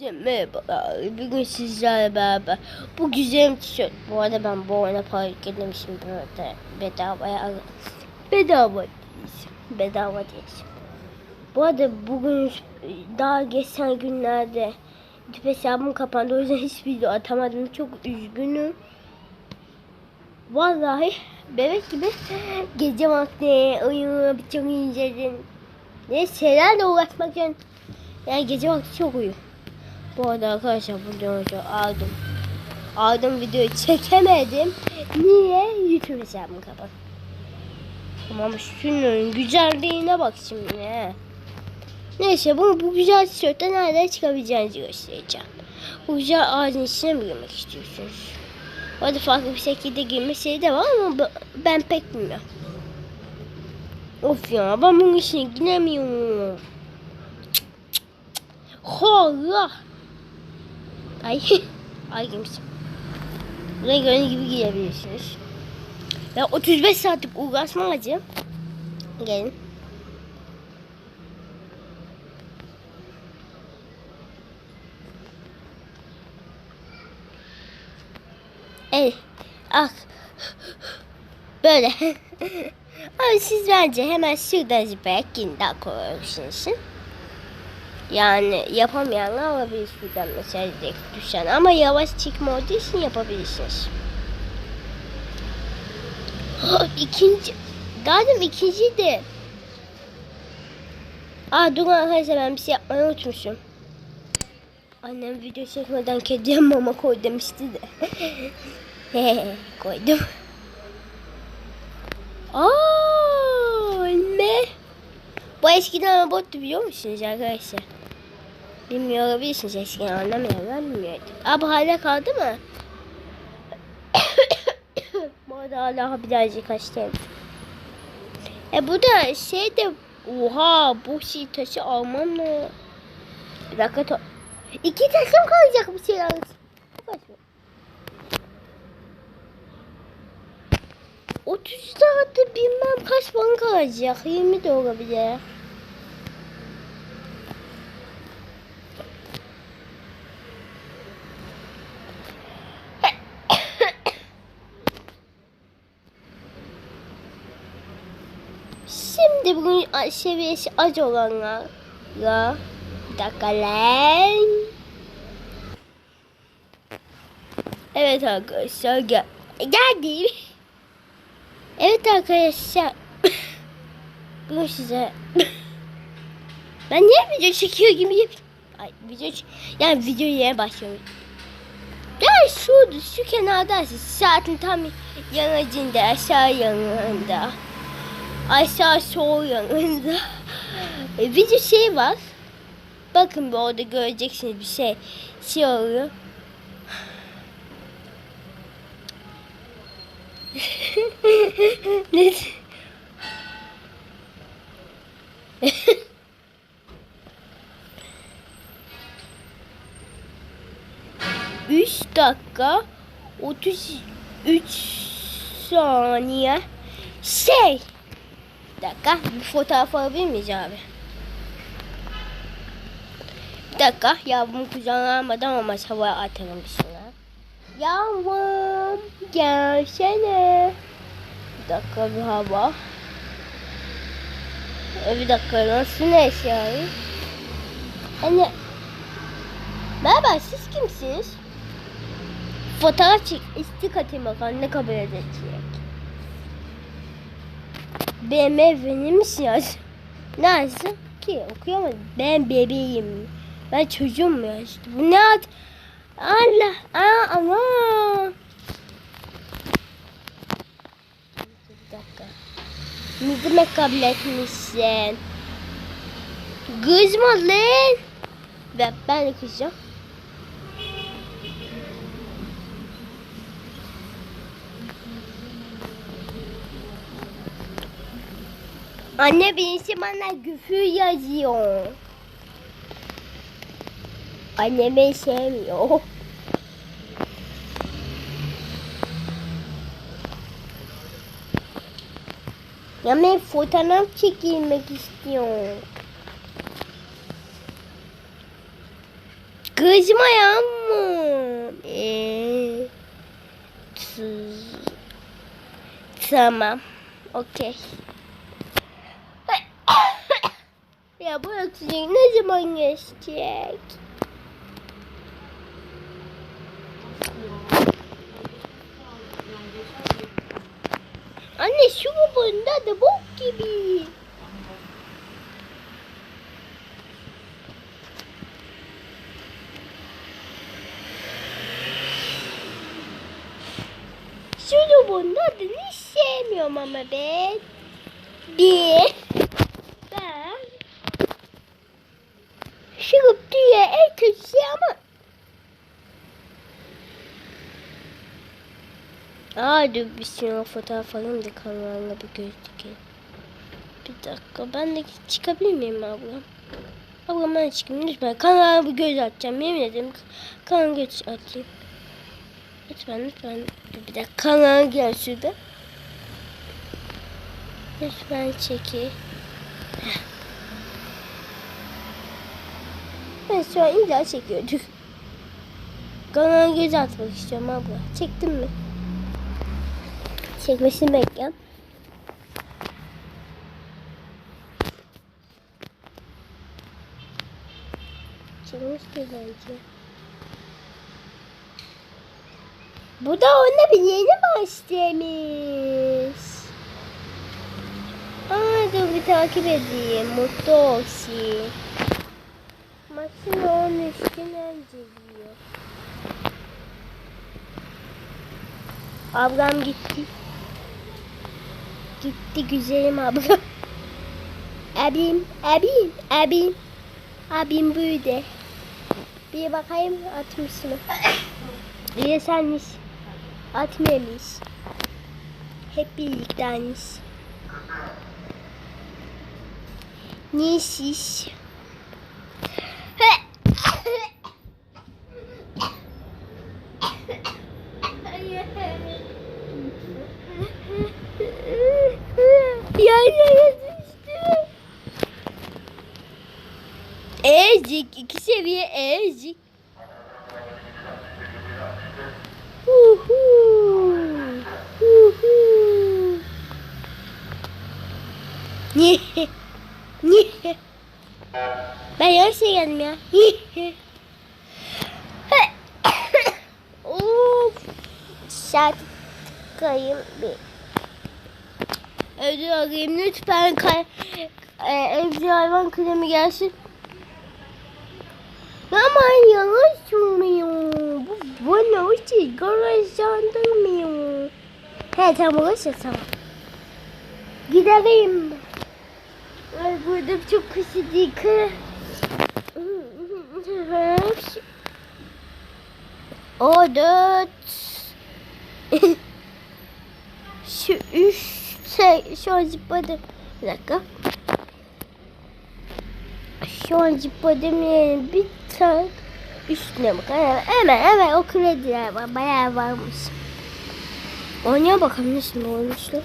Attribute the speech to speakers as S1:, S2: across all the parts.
S1: Merhabalar. Bugün sizlerle beraber bu güzel tişört. Bu arada ben bu oyuna para yüklemişim böyle bedavaya. Bedava değil. Bedava değil. Bu arada bugün daha geçen günlerde YouTube hesabım kapandı. O yüzden hiç video atamadım. Çok üzgünüm. Vallahi bebek gibi gece vakti oyunu çok inceledim. Ne şeylerle uğraşmak için yani gece vakti çok uyuyorum. Bu arada arkadaşlar bu videoyu aldım. Aldım videoyu çekemedim. Niye? YouTube hesabımı kapat. Tamam şunun güzelliğine bak şimdi. Neyse bu, bu güzel tişörtte nerede çıkabileceğinizi göstereceğim. Bu güzel ağacın içine mi girmek istiyorsunuz? Orada farklı bir şekilde girme şeyi de var ama ben pek bilmiyorum. Of ya ben bunun içine giremiyorum. Allah. Ay. Ay girmişim. Buraya gördüğünüz gibi girebilirsiniz. Ben 35 saatlik uğraşma acı. Gelin. Ey. Ah. Böyle. Abi siz bence hemen şuradan zıplayarak daha koyarsınız. Yani yapamayanlar olabilir şuradan mesela direkt düşen. Ama yavaş çıkma olduğu için yapabilirsiniz. ikinci. Daha demin ikinci de. Aa dur arkadaşlar ben bir şey yapmayı unutmuşum. Annem video çekmeden kediye mama koy demişti de. Koydum. Aa ne? Bu eskiden robottu biliyor musunuz arkadaşlar? Bilmiyor olabilirsiniz eskiden anlamayanlar bilmiyordu. Abi hala kaldı mı? bu arada hala birazcık hastayım. E bu da şey de oha bu şey taşı almam mı? Bir dakika to- İki takım kalacak bu şey mı? 30 saatte bilmem kaç puan kalacak. 20 de olabilir. Şimdi bugün seviyesi az olanlarla bir dakika lan. Evet arkadaşlar gel geldim. Evet arkadaşlar. Bugün size ben niye video çekiyor gibi Ay video yani video yere başlıyorum. Ya şu şu kenarda saatin tam yanıcında aşağı yanında. Aşağı sol yanında. E, video şey var. Bakın bir orada göreceksiniz bir şey. Şey oluyor. ne? Üç dakika otuz üç saniye şey bir dakika bir fotoğraf alabilir miyiz abi? Bir dakika yavrum kucağına almadan ama havaya atalım bir şeyler. Yavrum gelsene. Bir dakika bir hava. E, bir dakika nasıl ne eşyayı? Hani Merhaba siz kimsiniz? Fotoğraf çek. istik atayım bakalım ne kabul edecek. BMW misin ya? Nasıl ki okuyamadım. Ben bebeğim. Ben çocuğum ya işte. Bu ne ad? Allah. Aa ama. Bir dakika. Ne demek kabul etmişsin? Kızma lan. Ve ben de kızacağım. Anne birisi bana küfür yazıyor. Anne beni sevmiyor. Ya ben fotoğraf çekilmek istiyorum. Kızmayan mı? Ee. Tamam. Okey. Ya bu oksijen ne zaman geçecek? Anne şu bunda da bok gibi. Şu bunda da hiç sevmiyorum ama ben. Bir. Ben. Şurup diye en kötüsü ama. Aa dur bir sürü fotoğraf alayım da kanalına bir göz dikeyim. Bir dakika ben de çıkabilir miyim ablam? Ablam ben çıkayım lütfen kanala bir göz atacağım yemin ederim kanal göz atayım. Lütfen lütfen bir dakika kanala gel şurada. Lütfen çeki. Ben şu an illa çekiyorduk. Kanala göz atmak istiyorum abla. Çektin mi? Çekmesini bekliyorum. Çekmişti bence. Bu da onda bir yeni başlamış. Aa dur bir takip edeyim. Mutlu olsun. Maçın onun üstünden geliyor. Ablam gitti. Gitti güzelim abla. Abim, abim, abim. Abim burada. Bir bakayım atmış mı? Bir de senmiş. Atmamış. Hep birlikteymiş. Ne şiş? Ezik. iki seviye ezik. Uhu. Uhu. Niye? Niye? Ben yanlış şey geldim ya. Of. Şarkıyım bir. Ödül alayım lütfen kay e, evcil hayvan kremi gelsin. Ama yavaş olmuyor. Bu bana o sigara sandırmıyor. He tamam olursa tamam. Gidelim. Ay burada çok ısıdık. O dört. Şu üç şey şu an zıpladım. Bir dakika. Şu an yani bir tak üstüne bak. Hemen hemen, hemen o krediler var. Bayağı varmış. Oynaya bakalım nasıl olmuştu.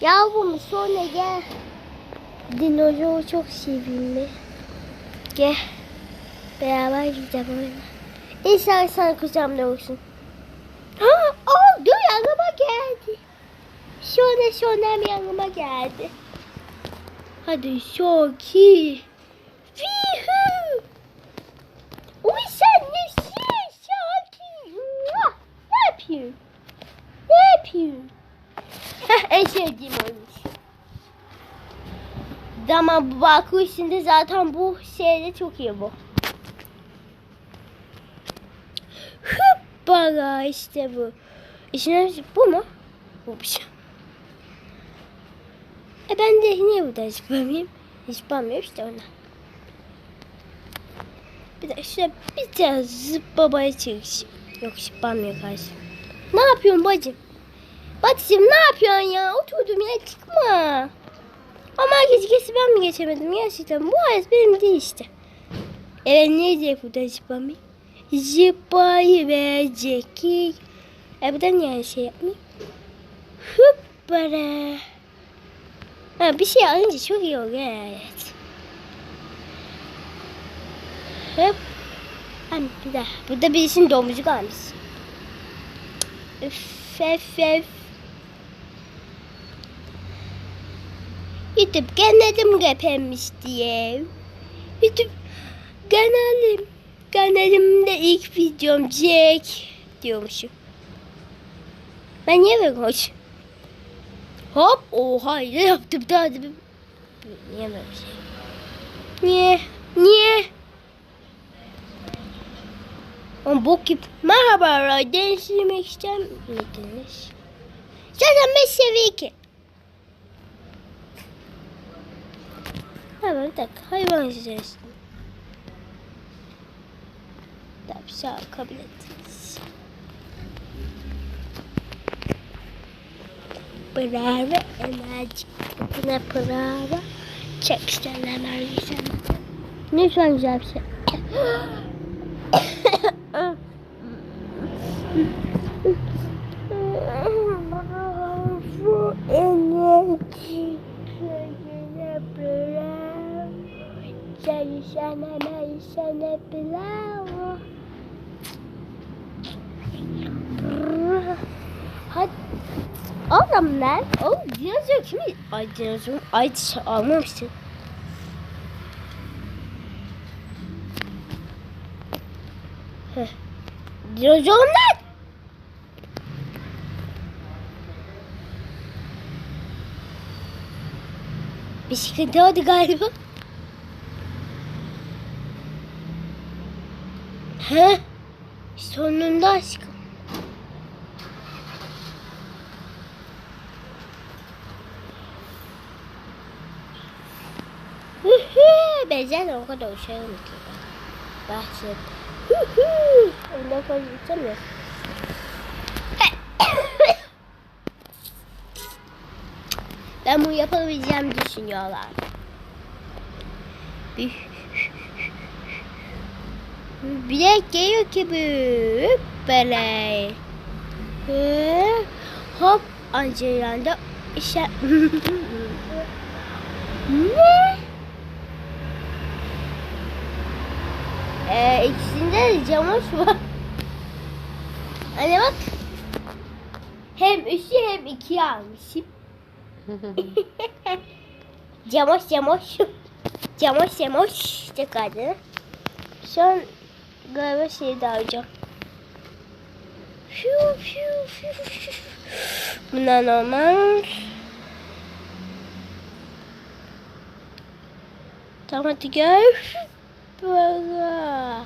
S1: Yavrum sonra gel. Dinozoru çok sevimli. Gel. Beraber gideceğim oyuna. İnşallah sana kucağımda olsun. Ha, dur yanıma geldi. Şöyle şöyle yanıma geldi. Hadi Şoki. Fihu. Uy sen nesin Şoki? Ne yapıyorsun? Ne yapıyorsun? En sevdiğim Baku içinde zaten bu şeyde çok iyi bu. Hoppala işte bu. İçine bu mu? Bu bir şey. E ben de niye burada zıplamayayım? Zıplamıyor işte ona. Bir de şöyle bir de zıplamaya çalışayım. Yok zıplamıyor karşı. Ne yapıyorsun bacım? Bacım ne yapıyorsun ya? Oturdum ya çıkma. Ama geçti ben mi geçemedim gerçekten. Bu hayat benim değil işte. Evet ne diyecek burada zıplamayayım? Zıplayı verecek. E buradan niye şey yapmayayım? Hıppara. Ha, bir şey alınca çok iyi oluyor evet. Hep. Hem bir de burada birisinin domuzu kalmış. Üf üf üf. YouTube kanadım kapanmış diye. YouTube kanalım. Kanalımda ilk videom çek diyormuşum. Ben niye böyle koş? Hop oha ne yaptım daha da Niye böyle şey? Niye? Niye? Ama bok gibi. Merhabalar. Değiştirmek ister miydiniz? Zaten 5 seviye 2. Ha bir dakika. Hayvan içerisinde. Ol, kabul ettiniz. Bravo enerji. Buna bravo. Çek işte enerji sen. Ne bir şey. Bravo enerji. Köyüne bravo. Çalışana çalışana bravo. Bravo. Hadi. Oğlum lan. Oğlum dinozor kimi? Ay dinozor. Ay almamışsın. Dinozor lan. Bir sıkıntı oldu galiba. He? Sonunda aşkım. Zaten o kadar uçarım ki. Hı. Ondan fazla uçamıyorum. Ben bunu yapabileceğimi düşünüyorlar. Bir, de geliyor ki böyle. Hop Angelanda işte ne? Ee, ikisinde de camoş var. Anne bak. Hem üçü hem ikiye almışım. Camoş camoş. Camoş camoş çıkardı. Şu an galiba şey de alacağım. Fiu, fiu, fiu, fiu. Bunlar normal. Tamam hadi gel. Böyle.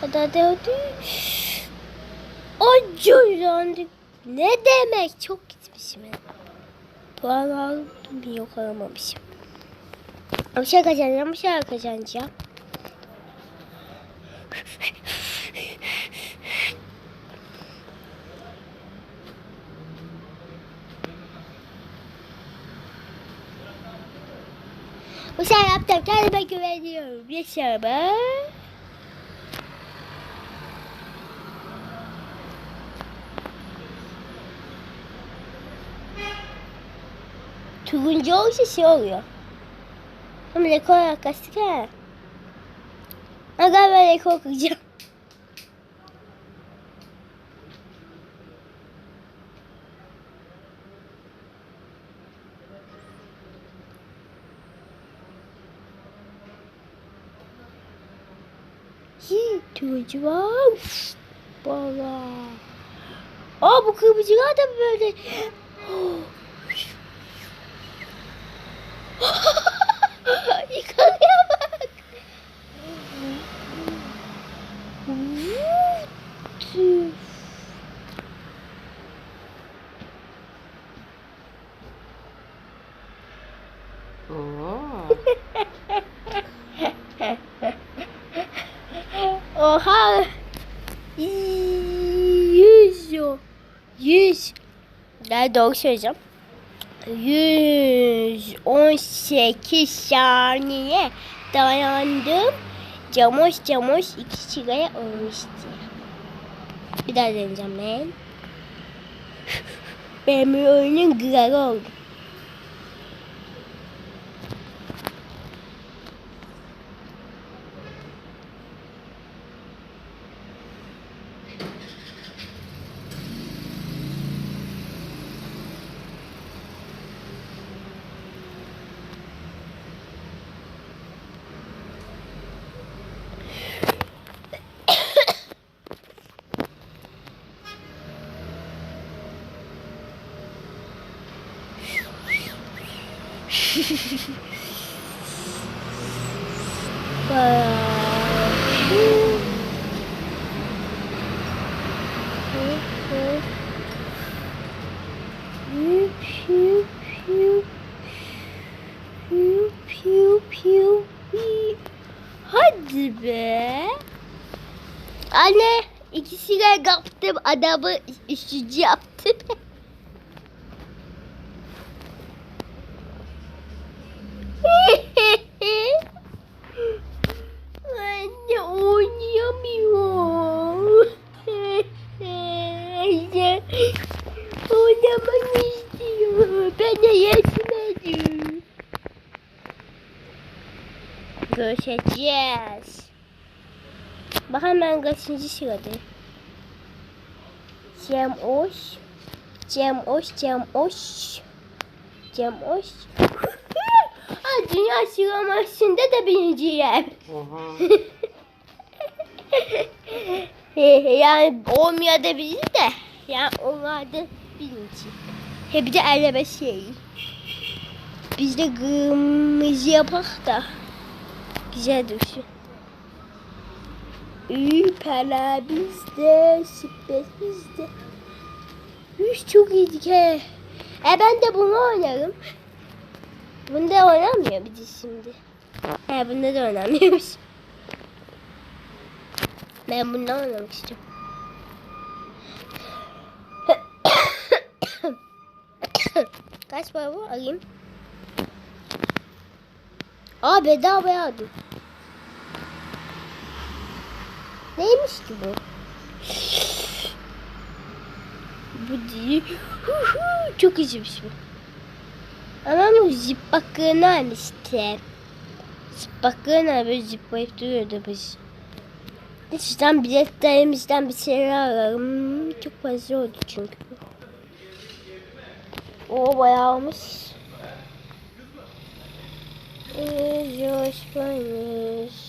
S1: Hadi hadi hadi. Acı yandık. Ne demek? Çok gitmişim. Puan aldım? Yok alamamışım. Bir şey kazanacağım, bir şey kazanacağım. Şey yaptım. Kendime güveniyorum. Yaşama. Turuncu olursa şey oluyor. Ama rekor yaklaştık ha. Ha galiba rekor kıracağım. Turuncu var. Uf, Valla. Aa bu kırmızılar da böyle. Yıkanıyor Daha doğru söyleyeceğim. 118 saniye dayandım. Camoş camoş iki sigara olmuştu. Bir daha deneyeceğim ben. Benim oyunun kralı oldu. Hadi be. Anne ikisiyle kaptım adamı üçüncü yaptım. Anne oynayamıyor. Anne oynamak istiyor. Ben de yetmedim. Görüşeceğiz. Bakalım ben kaçıncı sıradayım. Cem Oş. Cem Oş, Cem Oş. Cem Oş. ha, dünya sıralamasında da birinciyim.
S2: Oha.
S1: yani bizi de. Yani onlar da birinci. Hep de 55 şey. Biz de kırmızı yapak da. Güzel dursun. Para bizde, süper bizde. Üç çok iyiydik he. E ben de bunu oynarım. Bunda oynamıyor bizi şimdi. He bunda da oynamıyormuş. Ben bundan oynamak istiyorum. Kaç para bu? Alayım. Aa bedava aldım. Neymiş ki bu? Bu değil. Çok üzülmüş bu. Ama bu zip bakığını işte. Zip bakığını böyle ziplayıp duruyordu biz. Lütfen biletlerimizden bir şeyler alalım. Çok fazla oldu çünkü. O bayağı olmuş. Ee, Coşmaymış.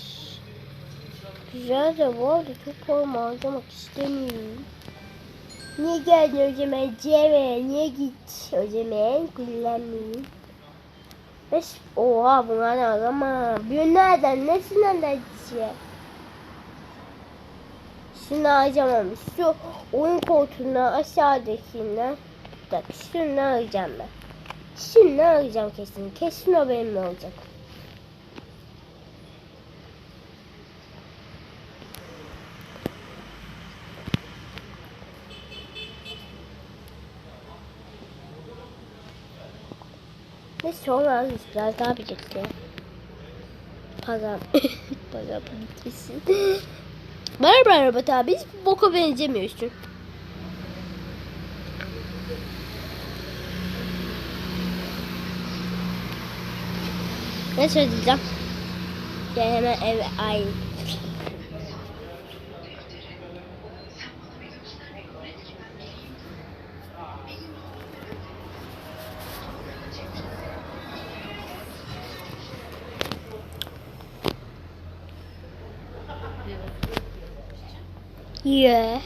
S1: Güzel de bu arada çok forma harcamak istemiyorum. Niye geldin zaman Cem'e? Niye git zaman? Kullanmayayım. Beş, oha bunlar arama. Bir nereden? Nesini alacak? Şunu harcamamış. Şu oyun koltuğuna aşağıdakinden. Bak şunu arayacağım ben. Şunu arayacağım kesin. Kesin o benim olacak. Ne sonra biraz daha birlikte. Param. Param bitmesin. Merhaba Araba abi. Hiç boka benzemiyorsun. Ne söyleyeceğim? Gel hemen eve ay. Yeah.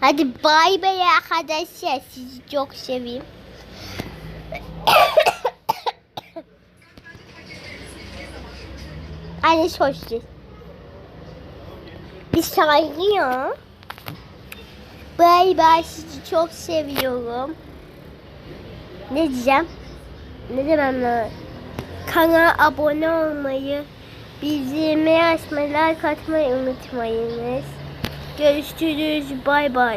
S1: Hadi bay bay arkadaşlar. Sizi çok seveyim. Anne hoşçakalın. Bir saygı ya. Bay bay sizi çok seviyorum. Ne diyeceğim? Ne demem lazım? Kanala abone olmayı, bildirimleri açmayı, like unutmayınız. Görüşürüz. Bay bay.